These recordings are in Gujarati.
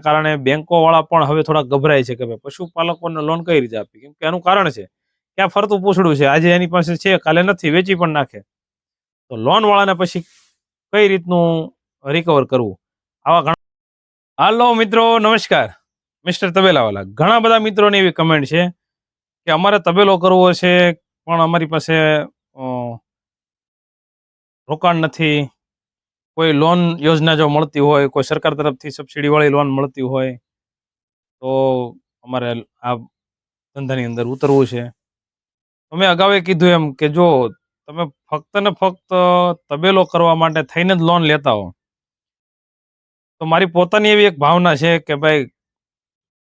કારણે બેંકો વાળા પણ હવે થોડા ગભરાય છે કે ભાઈ પશુપાલકોને લોન કઈ રીતે આપી કેમ કે એનું કારણ છે કે આ ફરતું પૂછડું છે? આજે એની પાસે છે, કાલે નથી, વેચી પણ નાખે. તો લોન વાળાને પછી કઈ રીતનું રિકવર કરવું? આવા ઘણા હાલો મિત્રો, નમસ્કાર. મિસ્ટર તબેલાવાલા, ઘણા બધા મિત્રોની એવી કમેન્ટ છે કે અમારે તબેલો કરવો છે, પણ અમારી પાસે રોકાણ નથી. કોઈ લોન યોજના જો મળતી હોય, કોઈ સરકાર તરફથી સબસિડી વાળી લોન મળતી હોય, તો અમારે આ ધંધાની અંદર ઉતરવું છે. તો મેં અગાઉ કીધું એમ કે જો તમે ફક્ત ને ફક્ત તબેલો કરવા માટે થઈને જ લોન લેતા હો, તો મારી પોતાની એવી એક ભાવના છે કે ભાઈ,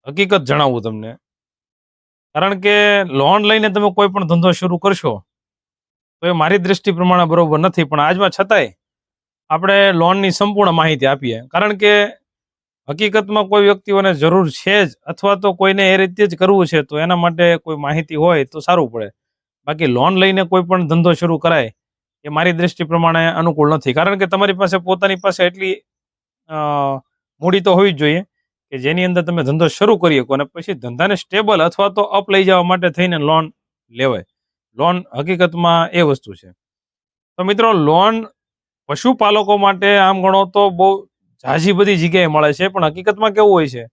હકીકત જણાવું તમને. કારણ કે લોન લઈને તમે કોઈ પણ ધંધો શરૂ કરશો, તો એ મારી દ્રષ્ટિ પ્રમાણે બરોબર નથી, પણ આજમાં છતાંય આપણે લોનની સંપૂર્ણ માહિતી આપીએ. કારણ કે હકીકતમાં કોઈ વ્યક્તિઓને જરૂર છે જ, અથવા તો કોઈને એ રીતે જ કરવું છે, તો એના માટે કોઈ માહિતી હોય તો સારું પડે. બાકી લોન લઈને કોઈ પણ ધંધો શરૂ કરાય, એ મારી દ્રષ્ટિ પ્રમાણે અનુકૂળ નથી. કારણ કે તમારી પાસે પોતાની પાસે એટલી મૂડી તો હોવી જ જોઈએ કે જેની અંદર તમે ધંધો શરૂ કરી શકો અને પછી ધંધાને સ્ટેબલ અથવા તો અપ લઈ જવા માટે થઈને લોન લેવાય. લોન હકીકતમાં એ વસ્તુ છે. તો મિત્રો લોન પશુપાલકો માટે આમ ગણો તો બહુ ઝાઝી બધી જગ્યાએ મળે છે, પણ હકીકતમાં કેવું હોય છે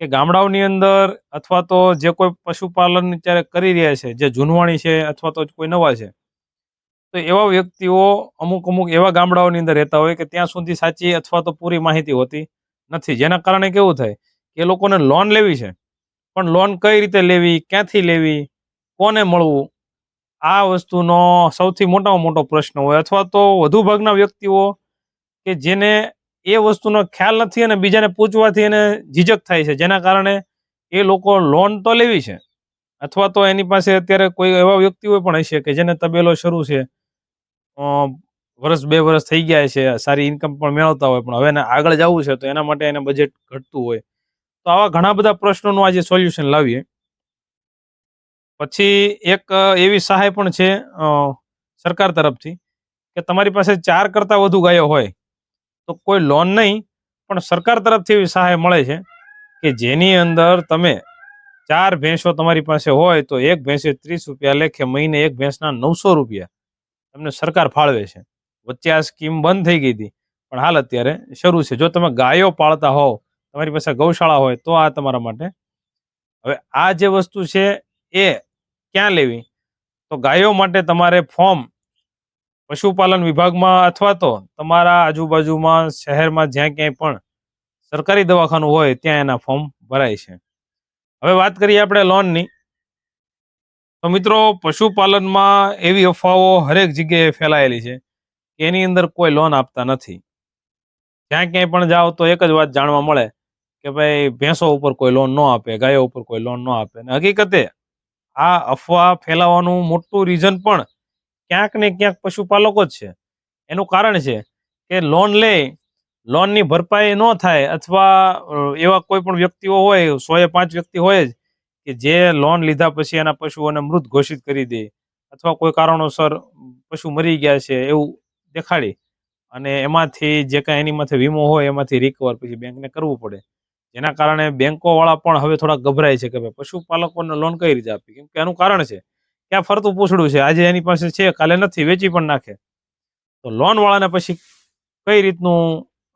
કે ગામડાઓની અંદર અથવા તો જે કોઈ પશુપાલન અત્યારે કરી રહ્યા છે, જે જૂનવાણી છે અથવા તો કોઈ નવા છે, તો એવા વ્યક્તિઓ અમુક અમુક એવા ગામડાઓની અંદર રહેતા હોય કે ત્યાં સુધી સાચી અથવા તો પૂરી માહિતી હોતી નથી. જેના કારણે કેવું થાય કે એ લોકોને લોન લેવી છે. પણ લોન કઈ રીતે લેવી, ક્યાંથી લેવી, કોને મળવું આ વસ્તુનો સૌથી મોટામાં મોટો પ્રશ્ન હોય અથવા તો વધુ ભાગના વ્યક્તિઓ કે જેને એ વસ્તુનો ખ્યાલ નથી અને બીજાને પૂછવાથી એને ઝીઝક થાય છે. જેના કારણે એ લોકો લોન તો લેવી છે અથવા તો એની પાસે અત્યારે કોઈ એવા વ્યક્તિઓ પણ હશે કે જેને તબેલો શરૂ છે. વર્ષ બે વર્ષ થઈ ગયા છે, સારી ઇન્કમ પણ મેળવતા હોય, પણ હવે એને આગળ જવું છે તો એના માટે એને બજેટ ઘટતું હોય. તો આવા ઘણા બધા પ્રશ્નોનું આજે સોલ્યુશન લાવીએ. પછી એક એવી સહાય પણ છે સરકાર તરફથી કે તમારી પાસે ચાર કરતાં વધુ ગાયો હોય તો કોઈ લોન નહીં, પણ સરકાર તરફથી એવી સહાય મળે છે કે જેની અંદર તમે ચાર ભેંસો તમારી પાસે હોય તો એક ભેંસે ત્રીસ રૂપિયા લેખે મહિને એક ભેંસના નવસો રૂપિયા તમને સરકાર ફાળવે છે. વચ્ચે આ સ્કીમ બંધ થઈ ગઈ હતી, પણ હાલ અત્યારે શરૂ છે. જો તમે ગાયો પાળતા હોવ, તમારી પાસે ગૌશાળા હોય તો આ તમારા માટે. હવે આ જે વસ્તુ છે એ ક્યાં લેવી? તો ગાયો માટે તમારે ફોર્મ પશુપાલન વિભાગમાં અથવા તો તમારા આજુબાજુમાં શહેરમાં જ્યાં ક્યાંય પણ સરકારી દવાખાનું હોય ત્યાં એના ફોર્મ ભરાય છે. હવે વાત કરીએ આપણે લોનની. તો મિત્રો, પશુપાલનમાં એવી અફવાઓ હરેક જગ્યાએ ફેલાયેલી છે કે એની અંદર કોઈ લોન આપતા નથી. જ્યાં ક્યાંય પણ જાઓ તો એક જ વાત જાણવા મળે કે ભાઈ ભેંસો ઉપર કોઈ લોન ન આપે, ગાયો ઉપર કોઈ લોન ન આપે. અને હકીકતે આ અફવા ફેલાવાનું મોટું રીઝન પણ ક્યાંક ને ક્યાંક પશુપાલકો જ છે. એનું કારણ છે કે લોન લે લોનની ભરપાઈ ન થાય અથવા એવા કોઈ પણ વ્યક્તિઓ હોય સો એ પાંચ વ્યક્તિ હોય જ કે જે લોન લીધા પછી એના પશુઓને મૃત ઘોષિત કરી દે અથવા કોઈ કારણોસર પશુ મરી ગયા છે એવું દેખાડી. અને એમાંથી જે કાંઈ એની માથે વીમો હોય એમાંથી રિકવર પછી બેંકને કરવું પડે. જેના કારણે બેંકો વાળા પણ હવે થોડા ગભરાય છે કે ભાઈ પશુપાલકોને લોન કઈ રીતે આપી કેમ કે એનું કારણ છે, કે આ ફરતું પૂછડું છે. આજે એની પાસે છે, કાલે નથી, વેચી પણ નાખે. તો લોન વાળાને પછી કઈ રીતનું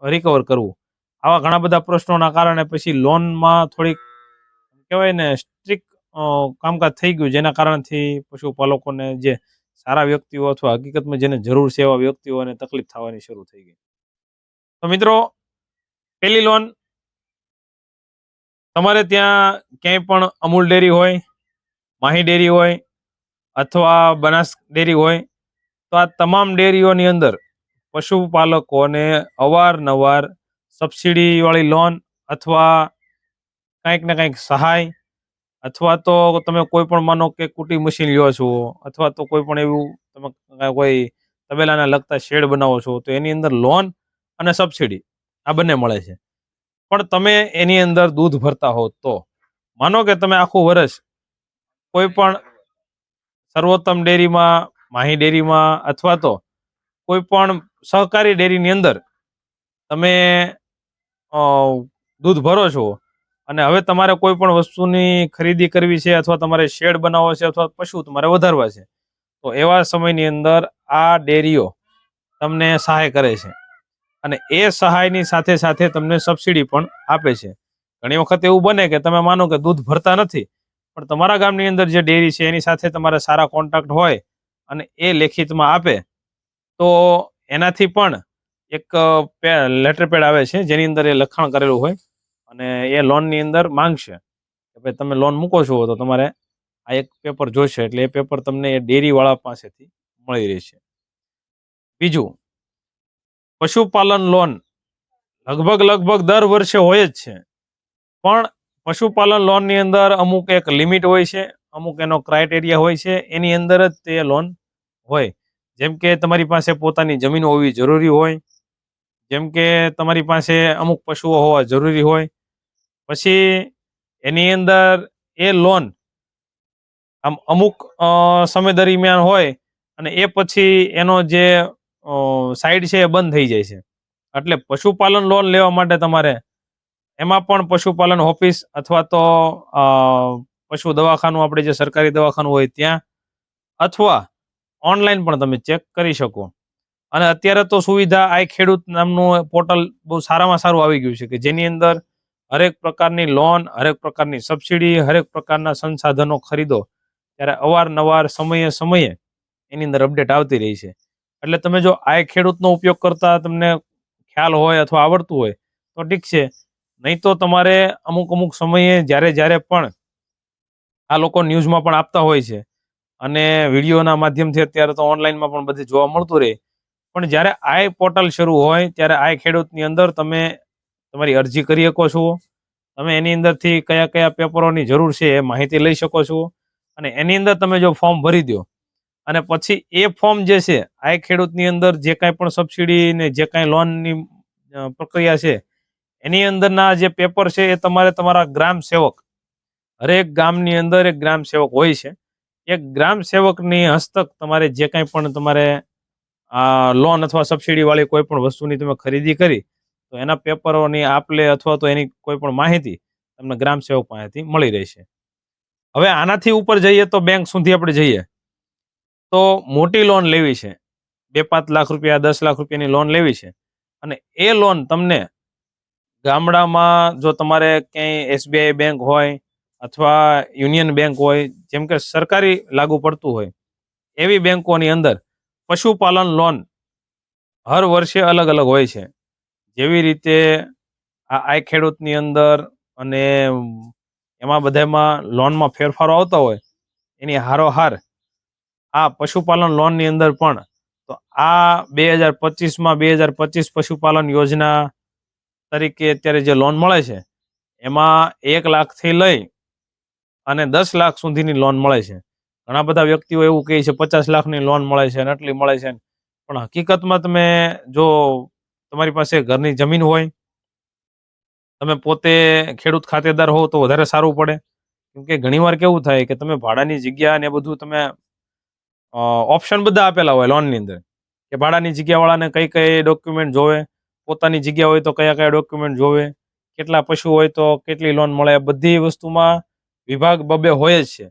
રિકવર કરવું? આવા ઘણા બધા પ્રશ્નોના કારણે પછી લોનમાં થોડીક કહેવાય ને સ્ટ્રિક કામકાજ થઈ ગયું, જેના કારણથી પશુપાલકોને જે સારા વ્યક્તિઓ અથવા હકીકતમાં જેને જરૂર છે એવા વ્યક્તિઓને તકલીફ થવાની શરૂ થઈ ગઈ. તો મિત્રો, પહેલી લોન તમારે ત્યાં ક્યાંય પણ અમૂલ ડેરી હોય, માહી ડેરી હોય, અથવા બનાસ ડેરી હોય, તો આ તમામ ડેરીઓની અંદર પશુપાલકોને અવારનવાર સબસિડીવાળી લોન અથવા કંઈક ને કંઈક સહાય, અથવા તો તમે કોઈ પણ માનો કે કુટી મશીન લ્યો છો, અથવા તો કોઈ પણ એવું તમે કોઈ તબેલાને લગતા શેડ બનાવો છો, તો એની અંદર લોન અને સબસિડી આ બંને મળે છે. પણ તમે એની અંદર દૂધ ભરતા હો તો. માનો કે તમે આખું વર્ષ કોઈ પણ સર્વોત્તમ ડેરીમાં, માહી ડેરીમાં અથવા તો કોઈ પણ સહકારી ડેરીની અંદર તમે દૂધ ભરો છો અને હવે તમારે કોઈ પણ વસ્તુની ખરીદી કરવી છે અથવા તમારે શેડ બનાવવો છે અથવા પશુ તમારે વધારવા છે, તો એવા સમયની અંદર આ ડેરીઓ તમને સહાય કરે છે. અને એ સહાયની સાથે સાથે તમને સબસિડી પણ આપે છે. ઘણી વખત એવું બને કે તમે માનો કે દૂધ ભરતા નથી, પણ તમારા ગામની અંદર જે ડેરી છે એની સાથે તમારે સારા કોન્ટ્રાક્ટ હોય અને એ લેખિતમાં આપે, તો એનાથી પણ એક લેટર પેડ આવે છે, જેની અંદર એ લખાણ કરેલું હોય અને એ લોનની અંદર માંગશે. કે ભાઈ તમે લોન મૂકો છો તો તમારે આ એક પેપર જોઈશે એટલે એ પેપર તમને એ ડેરીવાળા પાસેથી મળી રહેશે. બીજું પશુપાલન લોન લગભગ લગભગ દર વર્ષે હોય જ છે. પણ પશુપાલન લોનની અંદર અમુક એક લિમિટ હોય છે, અમુક એનો ક્રાઇટેરિયા હોય છે, એની અંદર જ તે લોન હોય. જેમ કે તમારી પાસે પોતાની જમીન હોવી જરૂરી હોય, જેમ કે તમારી પાસે અમુક પશુઓ હોવા જરૂરી હોય. પછી એની અંદર એ લોન આમ અમુક સમય દરમિયાન હોય અને એ પછી એનો જે સાઈડ છે એ બંધ થઈ જાય છે. એટલે પશુપાલન લોન લેવા માટે તમારે એમાં પણ પશુપાલન ઓફિસ અથવા તો પશુ દવાખાનું, આપણે જે સરકારી દવાખાનું હોય ત્યાં અથવા ઓનલાઈન પણ તમે ચેક કરી શકો. અને અત્યારે તો સુવિધા આઈ ખેડૂત નામનું પોર્ટલ બહુ સારામાં સારું આવી ગયું છે કે જેની અંદર હરેક પ્રકારની લોન હરેક પ્રકારની સબસિડી હરેક પ્રકારના સંસાધનો ખરીદો. ત્યારે અવારનવાર, સમયે સમયે એની અંદર અપડેટ આવતી રહી છે. એટલે તમે જો આ ખેડૂતનો ઉપયોગ કરતા તમને ખ્યાલ હોય અથવા આવડતું હોય, તો ઠીક છે. નહીં તો તમારે અમુક અમુક સમયે જ્યારે જ્યારે પણ આ લોકો ન્યૂઝમાં પણ આપતા હોય છે અને વિડીયોના માધ્યમથી અત્યારે તો ઓનલાઈનમાં પણ બધે જોવા મળતું રહે. પણ જ્યારે આ પોર્ટલ શરૂ હોય, ત્યારે આ ખેડૂતની અંદર તમે તમારી અરજી કરી શકો છો. તમે એની અંદરથી કયા કયા પેપરોની જરૂર છે એ માહિતી લઈ શકો છો. અને એની અંદર તમે જો ફોર્મ ભરી દો અને પછી એ ફોર્મ જે છે, આ ખેડૂતની અંદર જે કાંઈ પણ સબસિડી ને જે કાંઈ લોનની પ્રક્રિયા છે, એની અંદરના જે પેપર છે એ તમારે તમારા ગ્રામ સેવક, હરેક ગામની અંદર એક ગ્રામ સેવક હોય છે. એક ગ્રામ સેવકની હસ્તક તમારે જે કાંઈ પણ તમારે આ લોન અથવા સબસિડીવાળી કોઈ પણ વસ્તુની તમે ખરીદી કરી, તો એના પેપરોની આપલે અથવા તો એની કોઈ પણ માહિતી તમને ગ્રામ સેવક પાસેથી મળી રહેશે. હવે આનાથી ઉપર જઈએ તો બેંક સુધી આપણે જઈએ. તો મોટી લોન લેવી છે. બે પાંચ લાખ રૂપિયા, દસ લાખ રૂપિયાની લોન લેવી છે. અને એ લોન તમને ગામડામાં જો તમારે ક્યાંય એસબીઆઈ બેંક હોય અથવા યુનિયન બેંક હોય, જેમ કે સરકારી લાગુ પડતું હોય, એવી બેંકોની અંદર પશુપાલન લોન હર વર્ષે અલગ અલગ હોય છે. જેવી રીતે આ આઈ ખેડૂતની અંદર અને એમાં બધામાં લોનમાં ફેરફારો આવતા હોય, એની હારોહાર આ પશુપાલન લોનની અંદર પણ, તો આ બે હજાર પચીસમાં બે હજાર પચીસ પશુપાલન યોજના તરીકે અત્યારે જે લોન મળે છે, એમાં એક લાખથી લઈ અને દસ લાખ સુધીની લોન મળે છે. ઘણા બધા વ્યક્તિઓ એવું કહે છે, પચાસ લાખની લોન મળે છે અને આટલી મળે છે. પણ હકીકતમાં તમે જો તમારી પાસે ઘરની જમીન હોય, તમે પોતે ખેડૂત ખાતેદાર હો તો વધારે સારું પડે. કેમકે ઘણીવાર કેવું થાય કે તમે ભાડાની જગ્યા ને બધું તમે ઓપ્શન બધા આપેલા હોય લોનની અંદર. કે ભાડાની જગ્યાવાળાને કઈ કઈ ડોક્યુમેન્ટ જોવે, પોતાની જગ્યા હોય તો કયા કયા ડોક્યુમેન્ટ જોવે, કેટલા પશુ હોય તો કેટલી લોન મળે બધી વસ્તુમાં વિભાગ બબે હોય જ છે.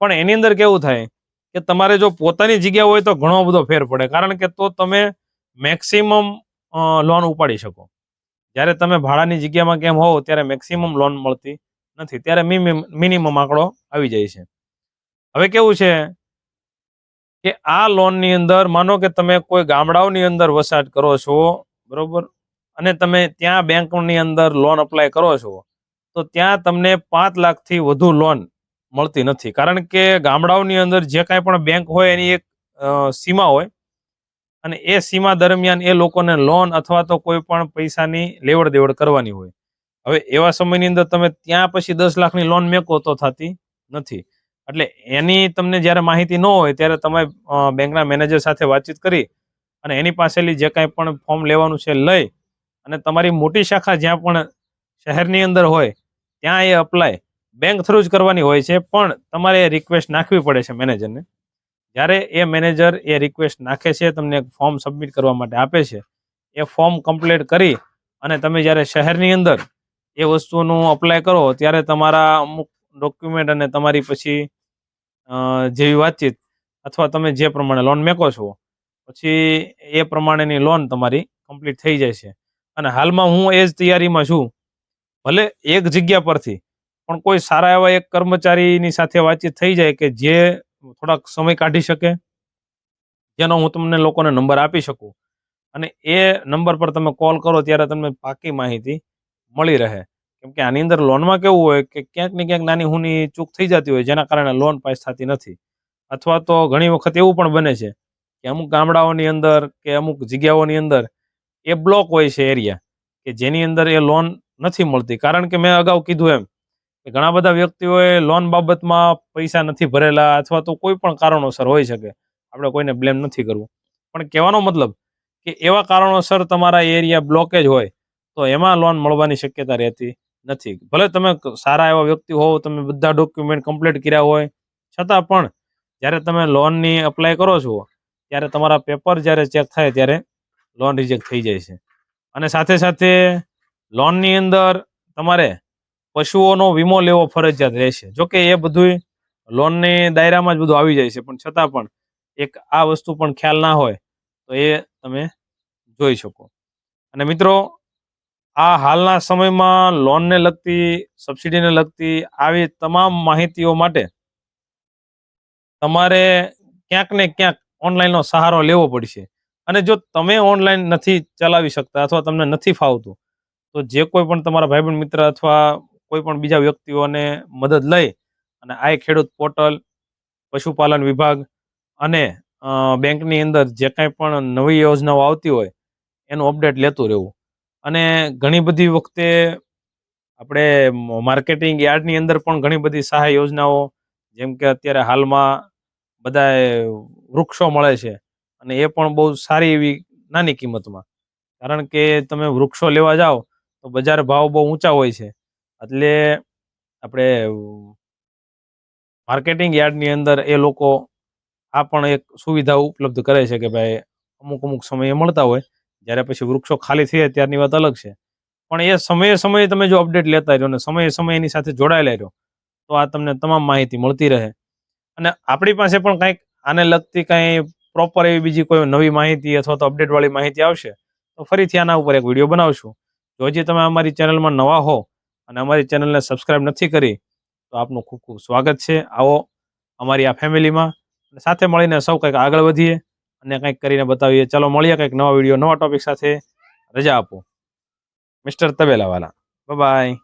પણ એની અંદર કેવું થાય કે તમારે જો પોતાની જગ્યા હોય તો ઘણો બધો ફેર પડે. કારણ કે તો તમે મેક્સિમમ લોન ઉપાડી શકો. જ્યારે તમે ભાડાની જગ્યામાં કેમ હોવ ત્યારે મેક્સિમમ લોન મળતી નથી. ત્યારે મિનિમમ આંકડો આવી જાય છે. હવે કેવું છે કે આ લોનની અંદર માનો કે તમે કોઈ ગામડાઓની અંદર વસાહત કરો છો, બરોબર? અને તમે ત્યાં બેંકની અંદર લોન અપ્લાય કરો છો, તો ત્યાં તમને પાંચ લાખથી વધુ લોન મળતી નથી. કારણ કે ગામડાઓની અંદર જે કાંઈ પણ બેંક હોય એની એક સીમા હોય અને એ સીમા દરમિયાન એ લોકોને લોન અથવા તો કોઈ પણ પૈસાની લેવડ દેવડ કરવાની હોય. હવે એવા સમયની અંદર તમે ત્યાં પછી દસ લાખની લોન મેકો તો થતી નથી. એટલે એની તમને જ્યારે માહિતી ન હોય ત્યારે તમે બેંકના મેનેજર સાથે વાતચીત કરી અને એની પાસેથી જે કાંઈ પણ ફોર્મ લેવાનું છે લઈ અને તમારી મોટી શાખા જ્યાં પણ શહેરની અંદર હોય ત્યાં એ અપ્લાય બેંક થ્રુ જ કરવાની હોય છે, પણ તમારે એ રિક્વેસ્ટ નાખવી પડે છે મેનેજરને. જ્યારે એ મેનેજર એ રિક્વેસ્ટ નાખે છે, તમને ફોર્મ સબમિટ કરવા માટે આપે છે, એ ફોર્મ કમ્પ્લીટ કરી અને તમે જ્યારે શહેરની અંદર એ વસ્તુનું અપ્લાય કરો ત્યારે તમારા અમુક ડોક્યુમેન્ટ અને તમારી પછી જેવી વાતચીત અથવા તમે જે પ્રમાણે લોન મેકો છો, પછી એ પ્રમાણેની લોન તમારી કમ્પ્લીટ થઈ જાય છે. અને હાલમાં હું એ જ તૈયારીમાં છું. ભલે એક જગ્યા પરથી, પણ કોઈ સારા એવા એક કર્મચારીની સાથે વાતચીત થઈ જાય કે જે થોડાક સમય કાઢી શકે, જેનો હું તમને લોકોને નંબર આપી શકું. અને એ નંબર પર તમે કોલ કરો ત્યારે તમને પાકી માહિતી મળી રહે. કેમ કે આની અંદર લોનમાં કેવું હોય કે ક્યાંક ને ક્યાંક નાની હુની ચૂક થઈ જતી હોય જેના કારણે લોન પાસ થતી નથી. અથવા તો ઘણી વખત એવું પણ બને છે કે અમુક ગામડાઓની અંદર કે અમુક જગ્યાઓની અંદર એ બ્લોક હોય છે એરિયા કે જેની અંદર એ લોન નથી મળતી. કારણ કે મેં અગાઉ કીધું એમ કે ઘણા બધા વ્યક્તિઓએ લોન બાબતમાં પૈસા નથી ભરેલા અથવા તો કોઈ પણ કારણોસર હોઈ શકે. આપણે કોઈને બ્લેમ નથી કરવું. પણ કહેવાનો મતલબ કે એવા કારણોસર તમારા એરિયા બ્લોકેજ હોય તો એમાં લોન મળવાની શક્યતા રહેતી નથી. ભલે તમે સારા એવા વ્યક્તિ હોવ, તમે બધા ડોક્યુમેન્ટ કમ્પ્લીટ કર્યા હોય, છતાં પણ જ્યારે તમે લોનની અપ્લાય કરો છો, ત્યારે તમારા પેપર જ્યારે ચેક થાય ત્યારે લોન રિજેક્ટ થઈ જાય છે. અને સાથે સાથે લોનની અંદર તમારે પશુઓનો વીમો લેવો ફરજિયાત રહેશે. જોકે એ બધું લોનની દાયરામાં જ બધું આવી જાય છે, પણ છતાં પણ એક આ વસ્તુ પણ ખ્યાલ ના હોય, તો એ તમે જોઈ શકો. અને મિત્રો આ હાલના સમયમાં લોનને લગતી સબસિડીને લગતી આવી તમામ માહિતીઓ માટે તમારે ક્યાંક ને ક્યાંક ઓનલાઈનનો સહારો લેવો પડશે. અને જો તમે ઓનલાઈન નથી ચલાવી શકતા અથવા તમને નથી ફાવતું, તો જે કોઈ પણ તમારા ભાઈબંધ મિત્ર અથવા કોઈ પણ બીજા વ્યક્તિઓને મદદ લઈ અને આ ખેડૂત પોર્ટલ, પશુપાલન વિભાગ અને બેંકની અંદર જે કાંઈ પણ નવી યોજનાઓ આવતી હોય, એનું અપડેટ લેતું રહેવું. અને ઘણી બધી વખતે આપણે માર્કેટિંગ યાર્ડની અંદર પણ ઘણી બધી સહાય યોજનાઓ, જેમ કે અત્યારે હાલમાં બધાએ વૃક્ષો મળે છે અને એ પણ બહુ સારી એવી નાની કિંમતમાં. કારણ કે તમે વૃક્ષો લેવા જાઓ તો બજાર ભાવ બહુ ઊંચા હોય છે. એટલે આપણે માર્કેટિંગ યાર્ડની અંદર એ લોકો આ પણ એક સુવિધા ઉપલબ્ધ કરે છે કે ભાઈ અમુક અમુક સમયે મળતા હોય. જ્યારે પછી વૃક્ષો ખાલી થઈ ત્યારની વાત અલગ છે. પણ એ સમયે સમયે તમે જો અપડેટ લેતા રહ્યો અને સમયે સમયે એની સાથે જોડાયેલા રહ્યો, તો આ તમને તમામ માહિતી મળતી રહે. અને આપણી પાસે પણ કંઈક આને લગતી કંઈ પ્રોપર એવી બીજી કોઈ નવી માહિતી અથવા તો અપડેટવાળી માહિતી આવશે, તો ફરીથી આના ઉપર એક વીડિયો બનાવશું. જો હજી તમે અમારી ચેનલમાં નવા હો અને અમારી ચેનલને સબસ્ક્રાઇબ નથી કરી, તો આપનું ખૂબ ખૂબ સ્વાગત છે. આવો અમારી આ ફેમિલીમાં સાથે મળીને સૌ કંઈક આગળ વધીએ. અને કંઈક કરીને બતાવીએ. ચાલો, મળીએ કંઈક નવા વીડિયો, નવા ટોપિક સાથે. રજા આપો. મિસ્ટર તબેલાવાલા. બાય